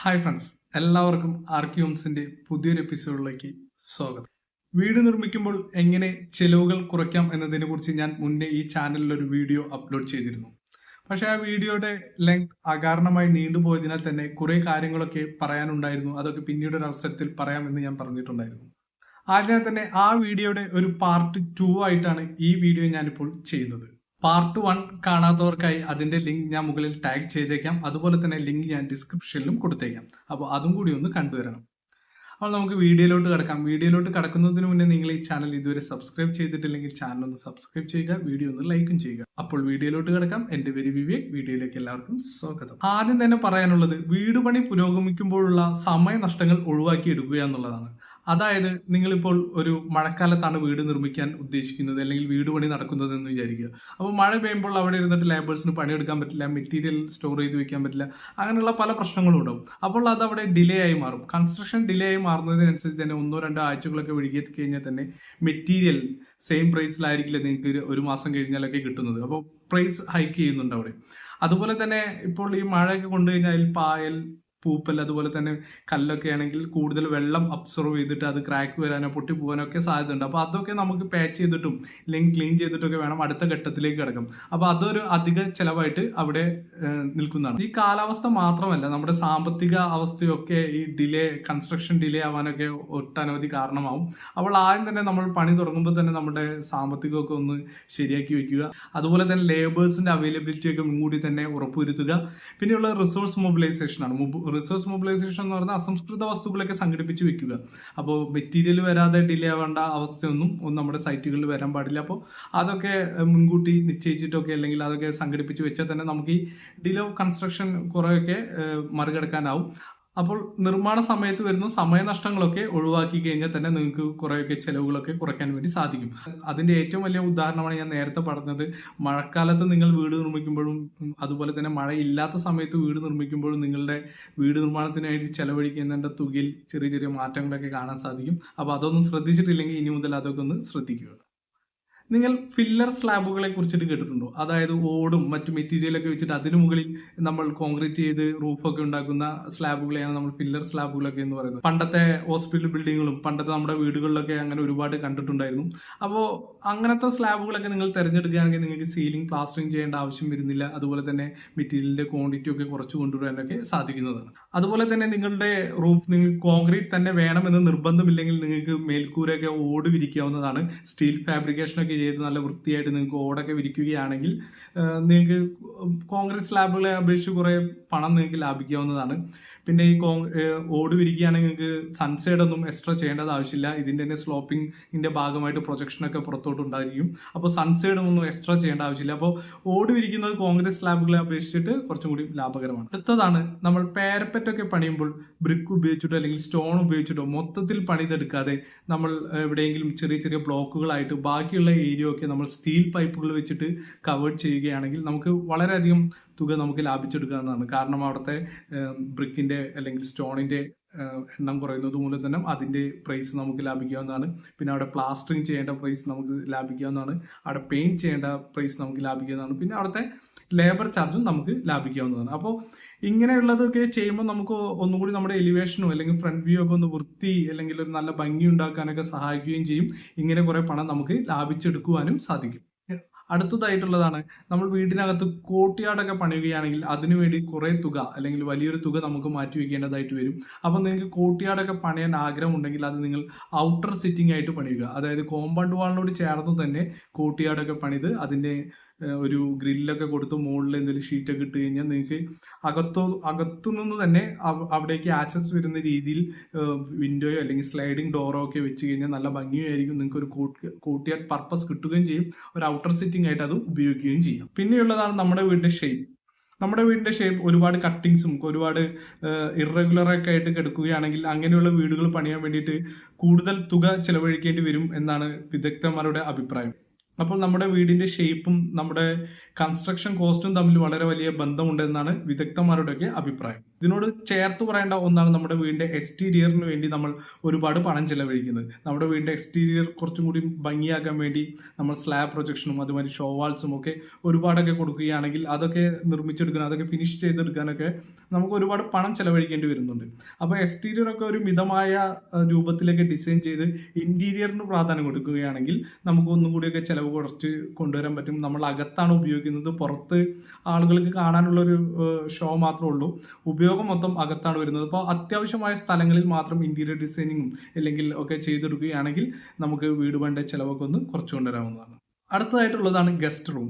Hi friends എല്ലാവർക്കും ആർക്യൂംസിന്റെ പുതിയൊരു എപ്പിസോഡിലേക്ക് സ്വാഗതം. വീട് നിർമ്മിക്കുമ്പോൾ എങ്ങനെ ചെലവുകൾ കുറയ്ക്കാം എന്നതിനെ കുറിച്ച് ഞാൻ മുന്നേ ഈ ചാനലിൽ ഒരു വീഡിയോ അപ്ലോഡ് ചെയ്തിരുന്നു. പക്ഷെ ആ വീഡിയോയുടെ ലെങ്ത് അകാരണമായി നീണ്ടുപോയതിനാൽ തന്നെ കുറെ കാര്യങ്ങളൊക്കെ പറയാനുണ്ടായിരുന്നു. അതൊക്കെ പിന്നീട് ഒരു അവസരത്തിൽ പറയാമെന്ന് ഞാൻ പറഞ്ഞിട്ടുണ്ടായിരുന്നു. ആദ്യം തന്നെ ആ വീഡിയോയുടെ ഒരു പാർട്ട് ടു ആയിട്ടാണ് ഈ വീഡിയോ ഞാനിപ്പോൾ ചെയ്യുന്നത്. പാർട്ട് വൺ കാണാത്തവർക്കായി അതിന്റെ ലിങ്ക് ഞാൻ മുകളിൽ ടാഗ് ചെയ്തേക്കാം. അതുപോലെ തന്നെ ലിങ്ക് ഞാൻ ഡിസ്ക്രിപ്ഷനിലും കൊടുത്തേക്കാം. അപ്പോൾ അതും കൂടി ഒന്ന് കണ്ടുവരണം. അപ്പോൾ നമുക്ക് വീഡിയോയിലോട്ട് കിടക്കാം. വീഡിയോയിലോട്ട് കിടക്കുന്നതിന് മുന്നേ നിങ്ങൾ ഈ ചാനൽ ഇതുവരെ സബ്സ്ക്രൈബ് ചെയ്തിട്ടില്ലെങ്കിൽ ചാനൽ ഒന്ന് സബ്സ്ക്രൈബ് ചെയ്യുക വീഡിയോ ഒന്ന് ലൈക്കും ചെയ്യുക. അപ്പോൾ വീഡിയോയിലോട്ട് കിടക്കാം. എന്റെ പേര് വിവേക് വീഡിയോയിലേക്ക് എല്ലാവർക്കും സ്വാഗതം. ആദ്യം തന്നെ പറയാനുള്ളത് വീട് പണി പുരോഗമിക്കുമ്പോഴുള്ള സമയനഷ്ടങ്ങൾ ഒഴിവാക്കി എടുക്കുക എന്നുള്ളതാണ്. അതായത് നിങ്ങളിപ്പോൾ ഒരു മഴക്കാലത്താണ് വീട് നിർമ്മിക്കാൻ ഉദ്ദേശിക്കുന്നത് അല്ലെങ്കിൽ വീട് പണി നടക്കുന്നത് എന്ന് വിചാരിക്കുക. അപ്പോൾ മഴ പെയ്യുമ്പോൾ അവിടെ ഇരുന്നിട്ട് ലേബേഴ്സിന് പണിയെടുക്കാൻ പറ്റില്ല മെറ്റീരിയൽ സ്റ്റോർ ചെയ്ത് വെക്കാൻ പറ്റില്ല അങ്ങനെയുള്ള പല പ്രശ്നങ്ങളും ഉണ്ടാവും. അപ്പോൾ അത് അവിടെ ഡിലേ ആയി മാറും. കൺസ്ട്രക്ഷൻ ഡിലേ ആയി മാറുന്നതിനനുസരിച്ച് തന്നെ ഒന്നോ രണ്ടോ ആഴ്ചകളൊക്കെ ഒഴുകി കഴിഞ്ഞാൽ തന്നെ മെറ്റീരിയൽ സെയിം പ്രൈസിലായിരിക്കില്ല നിങ്ങൾക്ക് ഒരു മാസം കഴിഞ്ഞാലൊക്കെ കിട്ടുന്നത്. അപ്പോൾ പ്രൈസ് ഹൈക്ക് ചെയ്യുന്നുണ്ട് അവിടെ. അതുപോലെ തന്നെ ഇപ്പോൾ ഈ മഴയൊക്കെ കൊണ്ടുകഴിഞ്ഞാൽ പായൽ പൂപ്പൽ അതുപോലെ തന്നെ കല്ലൊക്കെ ആണെങ്കിൽ കൂടുതൽ വെള്ളം അബ്സർവ് ചെയ്തിട്ട് അത് ക്രാക്ക് വരാനോ പൊട്ടി ഒക്കെ സാധ്യതയുണ്ട്. അപ്പോൾ അതൊക്കെ നമുക്ക് പാച്ച് ചെയ്തിട്ടും അല്ലെങ്കിൽ ക്ലീൻ ചെയ്തിട്ടൊക്കെ വേണം അടുത്ത ഘട്ടത്തിലേക്ക് കിടക്കും. അപ്പോൾ അതൊരു അധിക ചിലവായിട്ട് അവിടെ നിൽക്കുന്നതാണ്. ഈ കാലാവസ്ഥ മാത്രമല്ല നമ്മുടെ സാമ്പത്തിക അവസ്ഥയൊക്കെ ഈ ഡിലേ കൺസ്ട്രക്ഷൻ ഡിലേ ആവാനൊക്കെ ഒട്ടനവധി കാരണമാവും. അപ്പോൾ ആദ്യം തന്നെ നമ്മൾ പണി തുടങ്ങുമ്പോൾ തന്നെ നമ്മുടെ സാമ്പത്തികമൊക്കെ ഒന്ന് ശരിയാക്കി വെക്കുക. അതുപോലെ തന്നെ ലേബേഴ്സിന്റെ അവൈലബിലിറ്റി ഒക്കെ മുൻകൂടി തന്നെ ഉറപ്പുവരുത്തുക. പിന്നെയുള്ള റിസോഴ്സ് മൊബിലൈസേഷൻ ആണ്. റിസോഴ്സ് മൊബിലൈസേഷൻ എന്ന് പറഞ്ഞാൽ അസംസ്കൃത വസ്തുക്കളൊക്കെ സംഘടിപ്പിച്ച് വെക്കുക. അപ്പോൾ മെറ്റീരിയൽ വരാതെ ഡിലേ ആവേണ്ട അവസ്ഥയൊന്നും നമ്മുടെ സൈറ്റുകളിൽ വരാൻ പാടില്ല. അപ്പോൾ അതൊക്കെ മുൻകൂട്ടി നിശ്ചയിച്ചിട്ടൊക്കെ അല്ലെങ്കിൽ അതൊക്കെ സംഘടിപ്പിച്ച് വെച്ചാൽ തന്നെ നമുക്ക് ഈ ഡിലേ ഓഫ് കൺസ്ട്രക്ഷൻ കുറേയൊക്കെ മറികടക്കാനാവും. അപ്പോൾ നിർമ്മാണ സമയത്ത് വരുന്ന സമയനഷ്ടങ്ങളൊക്കെ ഒഴിവാക്കി കഴിഞ്ഞാൽ തന്നെ നിങ്ങൾക്ക് കുറേയൊക്കെ ചിലവുകളൊക്കെ കുറയ്ക്കാൻ വേണ്ടി സാധിക്കും. അതിന്റെ ഏറ്റവും വലിയ ഉദാഹരണമാണ് ഞാൻ നേരത്തെ പറഞ്ഞത്. മഴക്കാലത്ത് നിങ്ങൾ വീട് നിർമ്മിക്കുമ്പോഴും അതുപോലെ തന്നെ മഴയില്ലാത്ത സമയത്ത് വീട് നിർമ്മിക്കുമ്പോഴും നിങ്ങളുടെ വീട് നിർമ്മാണത്തിനായിട്ട് ചിലവഴിക്കുന്നതിന്റെ തുകയിൽ ചെറിയ ചെറിയ മാറ്റങ്ങളൊക്കെ കാണാൻ സാധിക്കും. അപ്പോൾ അതൊന്നും ശ്രദ്ധിച്ചിട്ടില്ലെങ്കിൽ ഇനി മുതൽ അതൊക്കെ ഒന്ന് ശ്രദ്ധിക്കുക. നിങ്ങൾ ഫില്ലർ സ്ലാബുകളെ കുറിച്ചിട്ട് കേട്ടിട്ടുണ്ടോ? അതായത് ഓടും മറ്റു മെറ്റീരിയലൊക്കെ വെച്ചിട്ട് അതിനു മുകളിൽ നമ്മൾ കോൺക്രീറ്റ് ചെയ്ത് റൂഫൊക്കെ ഉണ്ടാക്കുന്ന സ്ലാബുകളെയാണ് നമ്മൾ ഫില്ലർ സ്ലാബുകളൊക്കെ എന്ന് പറയുന്നത്. പണ്ടത്തെ ഹോസ്പിറ്റൽ ബിൽഡിങ്ങുകളും പണ്ടത്തെ നമ്മുടെ വീടുകളിലൊക്കെ അങ്ങനെ ഒരുപാട് കണ്ടിട്ടുണ്ടായിരുന്നു. അപ്പോൾ അങ്ങനത്തെ സ്ലാബുകളൊക്കെ നിങ്ങൾ തിരഞ്ഞെടുക്കുകയാണെങ്കിൽ നിങ്ങൾക്ക് സീലിംഗ് പ്ലാസ്റ്ററിങ് ചെയ്യേണ്ട ആവശ്യം വരുന്നില്ല. അതുപോലെ തന്നെ മെറ്റീരിയലിന്റെ ക്വാണ്ടിറ്റി ഒക്കെ കുറച്ച് കൊണ്ടുവരാനൊക്കെ സാധിക്കുന്നതാണ്. അതുപോലെ തന്നെ നിങ്ങളുടെ റൂഫ് നിങ്ങൾക്ക് കോൺക്രീറ്റ് തന്നെ വേണമെന്ന് നിർബന്ധമില്ലെങ്കിൽ നിങ്ങൾക്ക് മേൽക്കൂരൊക്കെ ഓട് വിരിക്കാവുന്നതാണ്. സ്റ്റീൽ ഫാബ്രിക്കേഷൻ ഒക്കെ ചെയ്ത് നല്ല വൃത്തിയായിട്ട് നിങ്ങൾക്ക് ഓടൊക്കെ വിരിക്കുകയാണെങ്കിൽ നിങ്ങൾക്ക് കോൺക്രീറ്റ് സ്ലാബുകളെ അപേക്ഷിച്ച് കുറേ പണം നിങ്ങൾക്ക് ലാഭിക്കാവുന്നതാണ്. പിന്നെ ഈ കോ ഓട് വിരിക്കുകയാണെങ്കിൽ നിങ്ങൾക്ക് സൺസൈഡ് ഒന്നും എക്സ്ട്രാ ചെയ്യേണ്ടത് ആവശ്യമില്ല. ഇതിന്റെ തന്നെ സ്ലോപ്പിംഗിന്റെ ഭാഗമായിട്ട് പ്രൊജക്ഷൻ ഒക്കെ പുറത്തോട്ട് ഉണ്ടായിരിക്കും. അപ്പോൾ സൺസൈഡ് ഒന്നും എക്സ്ട്രാ ചെയ്യേണ്ട ആവശ്യമില്ല. അപ്പോൾ ഓട് വിരിക്കുന്നത് കോൺക്രീറ്റ് സ്ലാബുകളെ അപേക്ഷിച്ചിട്ട് കുറച്ചും കൂടി ലാഭകരമാണ്. അടുത്തതാണ് നമ്മൾ പാരപ്പറ്റൊക്കെ പണിയുമ്പോൾ ബ്രിക്ക് ഉപയോഗിച്ചിട്ടോ അല്ലെങ്കിൽ സ്റ്റോൺ ഉപയോഗിച്ചിട്ടോ മൊത്തത്തിൽ പണിതെടുക്കാതെ നമ്മൾ എവിടെയെങ്കിലും ചെറിയ ചെറിയ ബ്ലോക്കുകളായിട്ട് ബാക്കിയുള്ള ഏരിയ ഒക്കെ നമ്മൾ സ്റ്റീൽ പൈപ്പുകൾ വെച്ചിട്ട് കവേർഡ് ചെയ്യുകയാണെങ്കിൽ നമുക്ക് വളരെയധികം തുക നമുക്ക് ലാഭിച്ചെടുക്കാവുന്നതാണ്. കാരണം അവിടുത്തെ ബ്രിക്കിന്റെ അല്ലെങ്കിൽ സ്റ്റോണിന്റെ എണ്ണം കുറയുന്നത് മൂലം തന്നെ അതിന്റെ പ്രൈസ് നമുക്ക് ലാഭിക്കാവുന്നതാണ്. പിന്നെ അവിടെ പ്ലാസ്റ്ററിങ് ചെയ്യേണ്ട പ്രൈസ് നമുക്ക് ലാഭിക്കാവുന്നതാണ്. അവിടെ പെയിന്റ് ചെയ്യേണ്ട പ്രൈസ് നമുക്ക് ലാഭിക്കാവുന്നതാണ്. പിന്നെ അവിടുത്തെ ലേബർ ചാർജും നമുക്ക് ലാഭിക്കാവുന്നതാണ്. അപ്പോൾ ഇങ്ങനെയുള്ളതൊക്കെ ചെയ്യുമ്പോൾ നമുക്ക് ഒന്നുകൂടി നമ്മുടെ എലിവേഷനോ അല്ലെങ്കിൽ ഫ്രണ്ട് വ്യൂ ഒക്കെ ഒന്ന് വൃത്തി അല്ലെങ്കിൽ ഒരു നല്ല ഭംഗി ഉണ്ടാക്കാനൊക്കെ സഹായിക്കുകയും ചെയ്യും. ഇങ്ങനെ കുറേ പണം നമുക്ക് ലാഭിച്ചെടുക്കുവാനും സാധിക്കും. അടുത്തതായിട്ടുള്ളതാണ് നമ്മൾ വീടിനകത്ത് കോട്ടിയാടൊക്കെ പണിയുകയാണെങ്കിൽ അതിനുവേണ്ടി കുറേ തുക അല്ലെങ്കിൽ വലിയൊരു തുക നമുക്ക് മാറ്റി വെക്കേണ്ടതായിട്ട് വരും. അപ്പോൾ നിങ്ങൾക്ക് കോട്ടിയാടൊക്കെ പണിയാൻ ആഗ്രഹം ഉണ്ടെങ്കിൽ അത് നിങ്ങൾ ഔട്ടർ സിറ്റിംഗ് ആയിട്ട് പണിയുക. അതായത് കോമ്പൗണ്ട് വാളിനോട് ചേർന്ന് തന്നെ കോട്ടിയാടൊക്കെ പണിത് അതിന്റെ ഏഹ്, ഒരു ഗ്രില്ലൊക്കെ കൊടുത്ത് മുകളിൽ എന്തെങ്കിലും ഷീറ്റൊക്കെ ഇട്ട് കഴിഞ്ഞാൽ നിങ്ങൾക്ക് അകത്തോ അകത്തുനിന്ന് തന്നെ അവ- അവിടേക്ക് ആക്സസ് വരുന്ന രീതിയിൽ വിൻഡോയോ അല്ലെങ്കിൽ സ്ലൈഡിങ് ഡോറോ ഒക്കെ വെച്ച് കഴിഞ്ഞാൽ നല്ല ഭംഗിയായിരിക്കും. നിങ്ങൾക്ക് ഒരു കൂട്ടിയ പർപ്പസ് കിട്ടുകയും ചെയ്യും. ഒരു ഔട്ടർ സെറ്റിംഗ് ആയിട്ട് അത് ഉപയോഗിക്കുകയും ചെയ്യാം. പിന്നെയുള്ളതാണ് നമ്മുടെ വീടിന്റെ ഷേപ്പ് നമ്മുടെ വീടിന്റെ ഷേപ്പ് ഒരുപാട് കട്ടിങ്സും ഒരുപാട് ഇറഗുലർ ഒക്കെ ആയിട്ട് കിടക്കുകയാണെങ്കിൽ അങ്ങനെയുള്ള വീടുകൾ പണിയാൻ വേണ്ടിയിട്ട് കൂടുതൽ തുക ചെലവഴിക്കേണ്ടി വരും എന്നാണ് വിദഗ്ധന്മാരുടെ അഭിപ്രായം. അപ്പോൾ നമ്മുടെ വീടിന്റെ ഷേപ്പും നമ്മുടെ കൺസ്ട്രക്ഷൻ കോസ്റ്റും തമ്മിൽ വളരെ വലിയ ബന്ധമുണ്ടെന്നാണ് വിദഗ്ധന്മാരുടെയൊക്കെ അഭിപ്രായം. ഇതിനോട് ചേർത്ത് പറയേണ്ട ഒന്നാണ് നമ്മുടെ വീടിന്റെ എക്സ്റ്റീരിയറിന് വേണ്ടി നമ്മൾ ഒരുപാട് പണം ചെലവഴിക്കുന്നത്. നമ്മുടെ വീടിന്റെ എക്സ്റ്റീരിയർ കുറച്ചും കൂടി ഭംഗിയാക്കാൻ വേണ്ടി നമ്മൾ സ്ലാബ് പ്രൊജക്ഷനും അതുമാതിരി ഷോ വാൾസും ഒക്കെ ഒരുപാടൊക്കെ കൊടുക്കുകയാണെങ്കിൽ അതൊക്കെ നിർമ്മിച്ചെടുക്കാൻ അതൊക്കെ ഫിനിഷ് ചെയ്തെടുക്കാനൊക്കെ നമുക്ക് ഒരുപാട് പണം ചെലവഴിക്കേണ്ടി വരുന്നുണ്ട്. അപ്പോൾ എക്സ്റ്റീരിയർ ഒക്കെ ഒരു മിതമായ രൂപത്തിലൊക്കെ ഡിസൈൻ ചെയ്ത് ഇന്റീരിയറിന് പ്രാധാന്യം കൊടുക്കുകയാണെങ്കിൽ നമുക്ക് ഒന്നും കൂടിയൊക്കെ ചെലവ് കുറച്ച് കൊണ്ടുവരാൻ പറ്റും. നമ്മൾ അകത്താണ് ഉപയോഗിക്കുന്നത്. പുറത്ത് ആളുകൾക്ക് കാണാനുള്ള ഒരു ഷോ മാത്രമേ ഉള്ളൂ. ഉപയോഗം മൊത്തം അകത്താണ് വരുന്നത്. അപ്പോൾ അത്യാവശ്യമായ സ്ഥലങ്ങളിൽ മാത്രം ഇന്റീരിയർ ഡിസൈനിങ്ങും അല്ലെങ്കിൽ ഒക്കെ ചെയ്തെടുക്കുകയാണെങ്കിൽ നമുക്ക് വീട് വേണ്ട ചിലവൊക്കെ ഒന്ന് കുറച്ചുകൊണ്ടുവരാവുന്നതാണ് അടുത്തതായിട്ടുള്ളതാണ് ഗസ്റ്റ് റൂം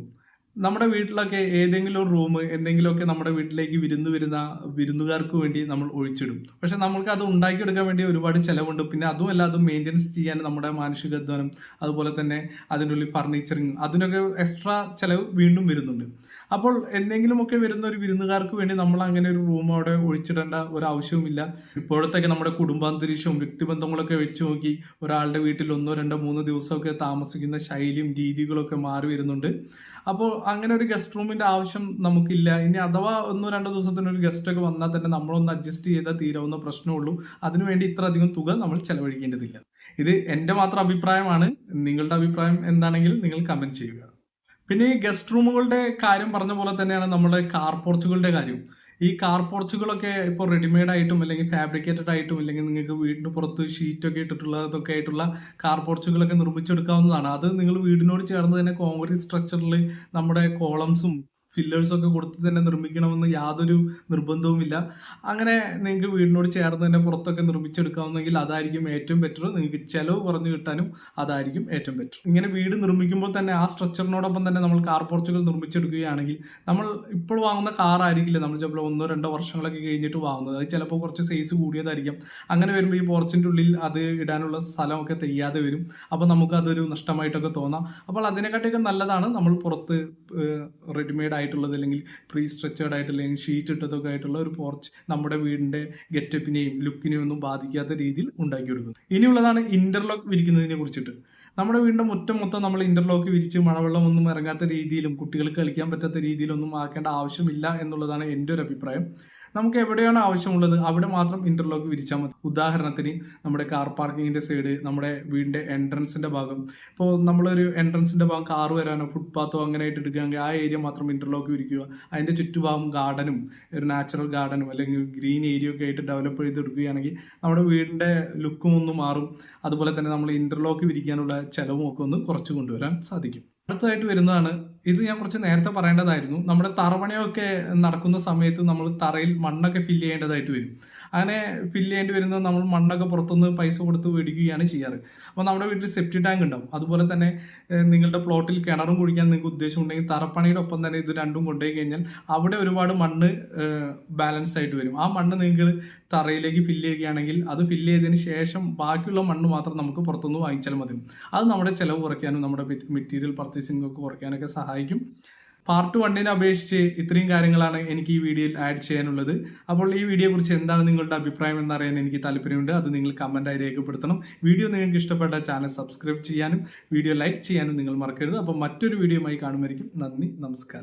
നമ്മുടെ വീട്ടിലൊക്കെ ഏതെങ്കിലും ഒരു റൂം എന്തെങ്കിലുമൊക്കെ നമ്മുടെ വീട്ടിലേക്ക് വിരുന്ന് വരുന്ന വിരുന്നുകാർക്ക് വേണ്ടി നമ്മൾ ഒഴിച്ചിടും. പക്ഷെ നമ്മൾക്ക് അത് ഉണ്ടാക്കിയെടുക്കാൻ വേണ്ടി ഒരുപാട് ചിലവുണ്ട്. പിന്നെ അതുമല്ല അത് മെയിന്റെനൻസ് ചെയ്യാൻ നമ്മുടെ മാനസിക അധ്വാനം അതുപോലെ തന്നെ അതിനുള്ളിൽ ഫർണിച്ചറിങ് അതിനൊക്കെ എക്സ്ട്രാ ചിലവ് വീണ്ടും വരുന്നുണ്ട്. അപ്പോൾ എന്തെങ്കിലുമൊക്കെ വരുന്ന ഒരു വിരുന്നുകാർക്ക് വേണ്ടി നമ്മൾ അങ്ങനെ ഒരു റൂം അവിടെ ഒഴിച്ചിടേണ്ട ഒരു ആവശ്യവുമില്ല ഇപ്പോഴത്തൊക്കെ നമ്മുടെ കുടുംബാന്തരീക്ഷവും വ്യക്തിബന്ധങ്ങളൊക്കെ വെച്ച് നോക്കി ഒരാളുടെ വീട്ടിൽ ഒന്നോ രണ്ടോ മൂന്നോ ദിവസമൊക്കെ താമസിക്കുന്ന ശൈലിയും രീതികളൊക്കെ മാറി വരുന്നുണ്ട്. അപ്പോൾ അങ്ങനെ ഒരു ഗസ്റ്റ് റൂമിന്റെ ആവശ്യം നമുക്കില്ല. ഇനി അഥവാ ഒന്നോ രണ്ടോ ദിവസത്തിന് ഒരു ഗസ്റ്റ് ഒക്കെ വന്നാൽ തന്നെ നമ്മളൊന്ന് അഡ്ജസ്റ്റ് ചെയ്താൽ തീരാവുന്ന പ്രശ്നമുള്ളൂ. അതിനുവേണ്ടി ഇത്ര അധികം തുക നമ്മൾ ചെലവഴിക്കേണ്ടതില്ല. ഇത് എന്റെ മാത്രം അഭിപ്രായമാണ്. നിങ്ങളുടെ അഭിപ്രായം എന്താണെങ്കിൽ നിങ്ങൾ കമന്റ് ചെയ്യുക. പിന്നെ ഈ ഗസ്റ്റ് റൂമുകളുടെ കാര്യം പറഞ്ഞ പോലെ തന്നെയാണ് നമ്മുടെ കാർ പോർച്ചുകളുടെ കാര്യം. ഈ കാർ പോർച്ചുകളൊക്കെ ഇപ്പോൾ റെഡിമെയ്ഡ് ആയിട്ടും അല്ലെങ്കിൽ ഫാബ്രിക്കേറ്റഡ് ആയിട്ടും അല്ലെങ്കിൽ നിങ്ങൾക്ക് വീടിന് പുറത്ത് ഷീറ്റൊക്കെ ഇട്ടിട്ടുള്ളതൊക്കെ ആയിട്ടുള്ള കാർ പോർച്ചുകളൊക്കെ നിർമ്മിച്ചെടുക്കാവുന്നതാണ്. അത് നിങ്ങൾ വീടിനോട് ചേർന്ന് തന്നെ കോൺക്രീറ്റ് സ്ട്രക്ചറിൽ നമ്മുടെ കോളംസും ഫില്ലേഴ്സും ഒക്കെ കൊടുത്ത് തന്നെ നിർമ്മിക്കണമെന്ന് യാതൊരു നിർബന്ധവുമില്ല. അങ്ങനെ നിങ്ങൾക്ക് വീടിനോട് ചേർന്ന് തന്നെ പുറത്തൊക്കെ നിർമ്മിച്ചെടുക്കാവുന്നെങ്കിൽ അതായിരിക്കും ഏറ്റവും ബെറ്റർ നിങ്ങൾക്ക് ചിലവ് കുറഞ്ഞു കിട്ടാനും അതായിരിക്കും ഏറ്റവും ബെറ്റർ ഇങ്ങനെ വീട് നിർമ്മിക്കുമ്പോൾ തന്നെ ആ സ്ട്രക്ചറിനോടൊപ്പം തന്നെ നമ്മൾ കാർ പോർച്ചുകൾ നിർമ്മിച്ചെടുക്കുകയാണെങ്കിൽ നമ്മൾ ഇപ്പോൾ വാങ്ങുന്ന കാർ ആയിരിക്കില്ല. നമ്മൾ ചിലപ്പോൾ ഒന്നോ രണ്ടോ വർഷങ്ങളൊക്കെ കഴിഞ്ഞിട്ട് വാങ്ങുന്നത്. അത് ചിലപ്പോൾ കുറച്ച് സൈസ് കൂടിയതായിരിക്കും. അങ്ങനെ വരുമ്പോൾ ഈ പോർച്ചിന്റെ ഉള്ളിൽ അത് ഇടാനുള്ള സ്ഥലമൊക്കെ തെയ്യാതെ വരും. അപ്പോൾ നമുക്ക് അതൊരു നഷ്ടമായിട്ടൊക്കെ തോന്നാം. അപ്പോൾ അതിനെക്കാട്ടിയൊക്കെ നല്ലതാണ് നമ്മൾ പുറത്ത് റെഡിമെയ്ഡ് ആയിട്ടുള്ളത് അല്ലെങ്കിൽ പ്രീ സ്ട്രെച്ചേർഡ് ആയിട്ടുള്ള അല്ലെങ്കിൽ ഷീറ്റ് ഇട്ടതൊക്കെ ആയിട്ടുള്ള ഒരു പോർച്ച് നമ്മുടെ വീടിന്റെ ഗെറ്റപ്പിനെയും ലുക്കിനെയും ഒന്നും ബാധിക്കാത്ത രീതിയിൽ ഉണ്ടാക്കി കൊടുക്കുന്നു. ഇനിയുള്ളതാണ് ഇന്റർലോക്ക് വിരിക്കുന്നതിനെ കുറിച്ചിട്ട്. നമ്മുടെ വീടിന്റെ മുറ്റം മൊത്തം നമ്മൾ ഇന്റർലോക്ക് വിരിച്ച് മഴവെള്ളം ഒന്നും ഇറങ്ങാത്ത രീതിയിലും കുട്ടികൾക്ക് കളിക്കാൻ പറ്റാത്ത രീതിയിലൊന്നും ആക്കേണ്ട ആവശ്യമില്ല എന്നുള്ളതാണ് എന്റെ ഒരു അഭിപ്രായം. നമുക്ക് എവിടെയാണ് ആവശ്യമുള്ളത്? അവിടെ മാത്രം ഇന്റർലോക്ക് വിരിച്ചാൽ മതി. ഉദാഹരണത്തിന് നമ്മുടെ കാർ പാർക്കിങ്ങിന്റെ സൈഡ് നമ്മുടെ വീടിന്റെ എൻട്രൻസിന്റെ ഭാഗം. ഇപ്പോൾ നമ്മളൊരു എൻട്രൻസിന്റെ ഭാഗം കാർ വരാനോ ഫുട്പാത്തോ അങ്ങനെ ആയിട്ട് എടുക്കുകയാണെങ്കിൽ ആ ഏരിയ മാത്രം ഇന്റർലോക്ക് വിരിക്കുക. അതിന്റെ ചുറ്റുഭാഗം ഗാർഡനും ഒരു നാച്ചുറൽ ഗാർഡനും അല്ലെങ്കിൽ ഗ്രീൻ ഏരിയ ഒക്കെ ആയിട്ട് ഡെവലപ്പ് ചെയ്തെടുക്കുകയാണെങ്കിൽ നമ്മുടെ വീടിന്റെ ലുക്കും ഒന്ന് മാറും. അതുപോലെ തന്നെ നമ്മൾ ഇന്റർലോക്ക് വിരിക്കാനുള്ള ചെലവും ഒക്കെ ഒന്ന് കുറച്ച് കൊണ്ടുവരാൻ സാധിക്കും. അടുത്തതായിട്ട് വരുന്നതാണ്. ഇത് ഞാൻ കുറച്ച് നേരത്തെ പറയേണ്ടതായിരുന്നു. നമ്മുടെ തറവണയൊക്കെ നടക്കുന്ന സമയത്ത് നമ്മൾ തറയിൽ മണ്ണൊക്കെ ഫില്ല് ചെയ്യേണ്ടതായിട്ട് വരും. അങ്ങനെ ഫില്ല് ചെയ്യേണ്ടി വരുന്നത് നമ്മൾ മണ്ണൊക്കെ പുറത്തുനിന്ന് പൈസ കൊടുത്ത് മേടിക്കുകയാണ് ചെയ്യാറ്. അപ്പോൾ നമ്മുടെ വീട്ടിൽ സെപ്റ്റി ടാങ്ക് ഉണ്ടാവും. അതുപോലെ തന്നെ നിങ്ങളുടെ പ്ലോട്ടിൽ കിണറും കുഴിക്കാൻ നിങ്ങൾക്ക് ഉദ്ദേശമുണ്ടെങ്കിൽ തറപ്പണിയുടെ ഒപ്പം തന്നെ ഇത് രണ്ടും കൊണ്ടുപോയി കഴിഞ്ഞാൽ അവിടെ ഒരുപാട് മണ്ണ് ബാലൻസ് ആയിട്ട് വരും. ആ മണ്ണ് നിങ്ങൾ തറയിലേക്ക് ഫില്ല് ചെയ്യുകയാണെങ്കിൽ അത് ഫില്ല് ചെയ്തതിന് ശേഷം ബാക്കിയുള്ള മണ്ണ് മാത്രം നമുക്ക് പുറത്തുനിന്ന് വാങ്ങിച്ചാൽ മതി. അത് നമ്മുടെ ചിലവ് കുറയ്ക്കാനും നമ്മുടെ മെറ്റീരിയൽ പർച്ചേസിംഗ് ഒക്കെ കുറയ്ക്കാനൊക്കെ സഹായിക്കും. പാർട്ട് വണ്ണിനെ അപേക്ഷിച്ച് ഇത്രയും കാര്യങ്ങളാണ് എനിക്ക് ഈ വീഡിയോയിൽ ആഡ് ചെയ്യാനുള്ളത്. അപ്പോൾ ഈ വീഡിയോയെ കുറിച്ച് എന്താണ് നിങ്ങളുടെ അഭിപ്രായം എന്നറിയാൻ എനിക്ക് താല്പര്യമുണ്ട്. അത് നിങ്ങൾ കമന്റായി രേഖപ്പെടുത്തണം. വീഡിയോ നിങ്ങൾക്ക് ഇഷ്ടപ്പെട്ട ചാനൽ സബ്സ്ക്രൈബ് ചെയ്യാനും വീഡിയോ ലൈക്ക് ചെയ്യാനും നിങ്ങൾ മറക്കരുത്. അപ്പോൾ മറ്റൊരു വീഡിയോയുമായി കാണുമായിരിക്കും. നന്ദി നമസ്കാരം.